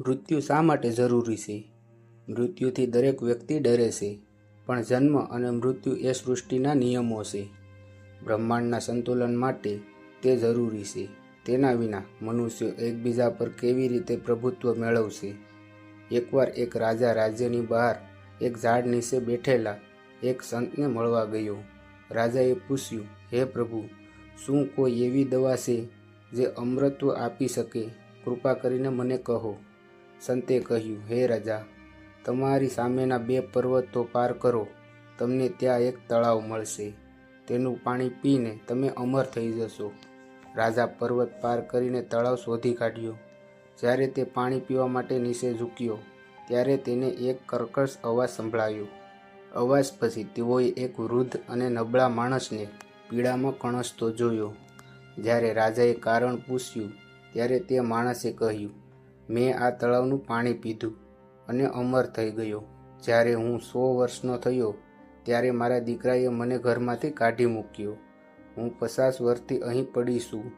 મૃત્યુ શા માટે જરૂરી છે? મૃત્યુથી દરેક વ્યક્તિ ડરે છે, પણ જન્મ અને મૃત્યુ એ સૃષ્ટિના નિયમો છે. બ્રહ્માંડના સંતુલન માટે તે જરૂરી છે. તેના વિના મનુષ્યો એકબીજા પર કેવી રીતે પ્રભુત્વ મેળવશે? એકવાર એક રાજા રાજ્યની બહાર એક ઝાડ નીચે બેઠેલા એક સંતને મળવા ગયો. રાજાએ પૂછ્યું, હે પ્રભુ, શું કોઈ એવી દવા છે જે અમૃત્વ આપી શકે? કૃપા કરીને મને કહો. સંતે કહ્યું, હે રાજા, તમારી સામેના બે પર્વતો પાર કરો, તમને ત્યાં એક તળાવ મળશે. તેનું પાણી પીને તમે અમર થઈ જશો. રાજા પર્વત પાર કરીને તળાવ શોધી કાઢ્યો. જ્યારે તે પાણી પીવા માટે નીચે ઝૂક્યો, ત્યારે તેને એક કર્કશ અવાજ સંભળાયો. અવાજ પછી તેઓએ એક વૃદ્ધ અને નબળા માણસને પીડામાં કણસતો જોયો. જ્યારે રાજાએ કારણ પૂછ્યું, ત્યારે તે માણસે કહ્યું મેં આ તળાવનું પાણી પીધું અને અમર થઈ ગયો. જ્યારે હું સો વર્ષનો થયો, ત્યારે મારા દીકરાએ મને ઘરમાંથી કાઢી મૂક્યો. હું પચાસ વર્ષથી અહીં પડી છું.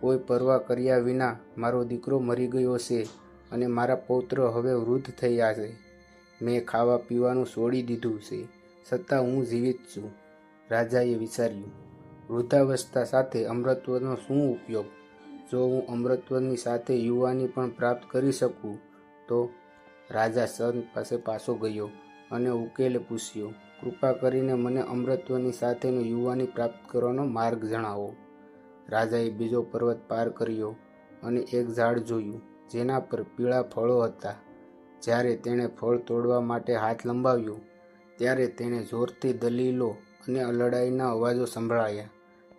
કોઈ પરવા કર્યા વિના મારો દીકરો મરી ગયો છે અને મારા પૌત્ર હવે વૃદ્ધ થયા છે. મેં ખાવા પીવાનું છોડી દીધું છે, છતાં હું જીવિત છું. રાજાએ વિચાર્યું, વૃદ્ધાવસ્થા સાથે અમૃતત્વનો શું ઉપયોગ? જો હું અમૃતવનની સાથે યુવાની પણ પ્રાપ્ત કરી શકું, તો રાજા સંત પાસે પાછો ગયો અને ઉકેલે પૂછ્યો, કૃપા કરીને મને અમૃતત્વની સાથેનો યુવાની પ્રાપ્ત કરવાનો માર્ગ જણાવો. રાજાએ બીજો પર્વત પાર કર્યો અને એક ઝાડ જોયું, જેના પર પીળા ફળો હતા. જ્યારે તેણે ફળ તોડવા માટે હાથ લંબાવ્યો, ત્યારે તેણે જોરથી દલીલો અને અલડાઈના અવાજો સંભળાયા.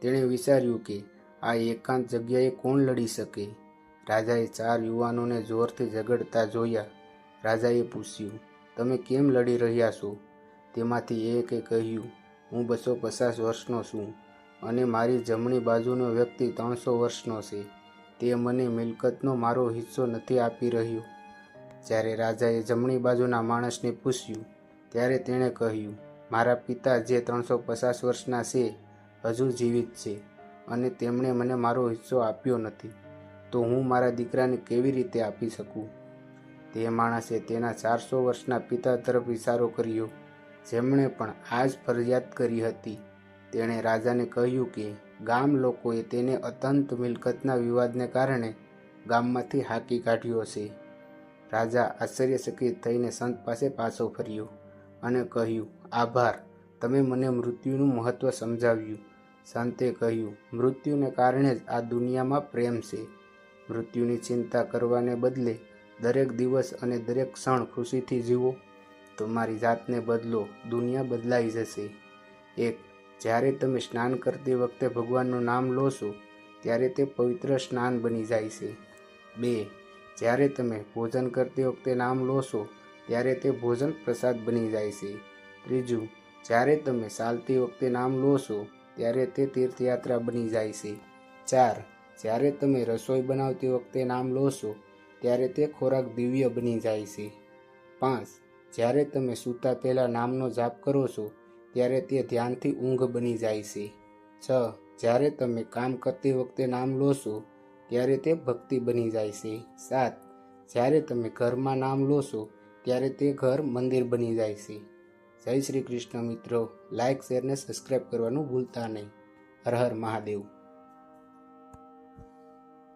તેણે વિચાર્યું કે આ એકાંત જગ્યાએ કોણ લડી શકે? રાજાએ ચાર યુવાનોને જોરથી ઝઘડતા જોયા. રાજાએ પૂછ્યું, તમે કેમ લડી રહ્યા છો? તેમાંથી એકે કહ્યું, હું બસો પચાસ વર્ષનો છું અને મારી જમણી બાજુનો વ્યક્તિ ત્રણસો વર્ષનો છે. તે મને મિલકતનો મારો હિસ્સો નથી આપી રહ્યો. જ્યારે રાજાએ જમણી બાજુના માણસને પૂછ્યું, ત્યારે તેણે કહ્યું, મારા પિતા જે ત્રણસો પચાસ વર્ષના છે, હજુ જીવિત છે. અને તેમણે મને મારો હિસ્સો આપ્યો નથી, તો હું મારા દીકરાને કેવી રીતે આપી શકું? તે માણસે તેના ચારસો વર્ષના પિતા તરફ ઇશારો કર્યો, જેમણે પણ આ જ ફરિયાદ કરી હતી. તેણે રાજાને કહ્યું કે, ગામ લોકોએ તેને અત્યંત મિલકતના વિવાદને કારણે ગામમાંથી હાકી કાઢ્યો છે રાજા આશ્ચર્યચકિત થઈને સંત પાસે પાછો ફર્યો અને કહ્યું, આભાર, તમે મને મૃત્યુનું મહત્ત્વ સમજાવ્યું. સંતે કહ્યું, મૃત્યુને કારણે જ આ દુનિયામાં પ્રેમ છે. મૃત્યુની ચિંતા કરવાને બદલે દરેક દિવસ અને દરેક ક્ષણ ખુશીથી જીવો. તમારી જાતને બદલો, દુનિયા બદલાઈ જશે. એક, જ્યારે તમે સ્નાન કરતી વખતે ભગવાનનું નામ લો છો, ત્યારે તે પવિત્ર સ્નાન બની જાય છે. બે, જ્યારે તમે ભોજન કરતી વખતે નામ લો છો, ત્યારે તે ભોજન પ્રસાદ બની જાય છે. ત્રીજું, જ્યારે તમે ચાલતી વખતે નામ લો છો ત્યારે તે તીર્થયાત્રા બની જાય છે. ચાર, જ્યારે તમે રસોઈ બનાવતી વખતે નામ લો છો, ત્યારે તે ખોરાક દિવ્ય બની જાય છે. પાંચ, જ્યારે તમે સૂતા પહેલાં નામનો જાપ કરો છો, ત્યારે તે ધ્યાનથી ઊંઘ બની જાય છે. છ, જ્યારે તમે કામ કરતી વખતે નામ લો છો, ત્યારે તે ભક્તિ બની જાય છે. સાત, જ્યારે તમે ઘરમાં નામ લો છો, ત્યારે તે ઘર મંદિર બની જાય છે. જય શ્રી કૃષ્ણ મિત્રો. લાઇક શેર ને સબસ્ક્રાઈબ કરવાનું ભૂલતા નહીં. હર હર મહાદેવ.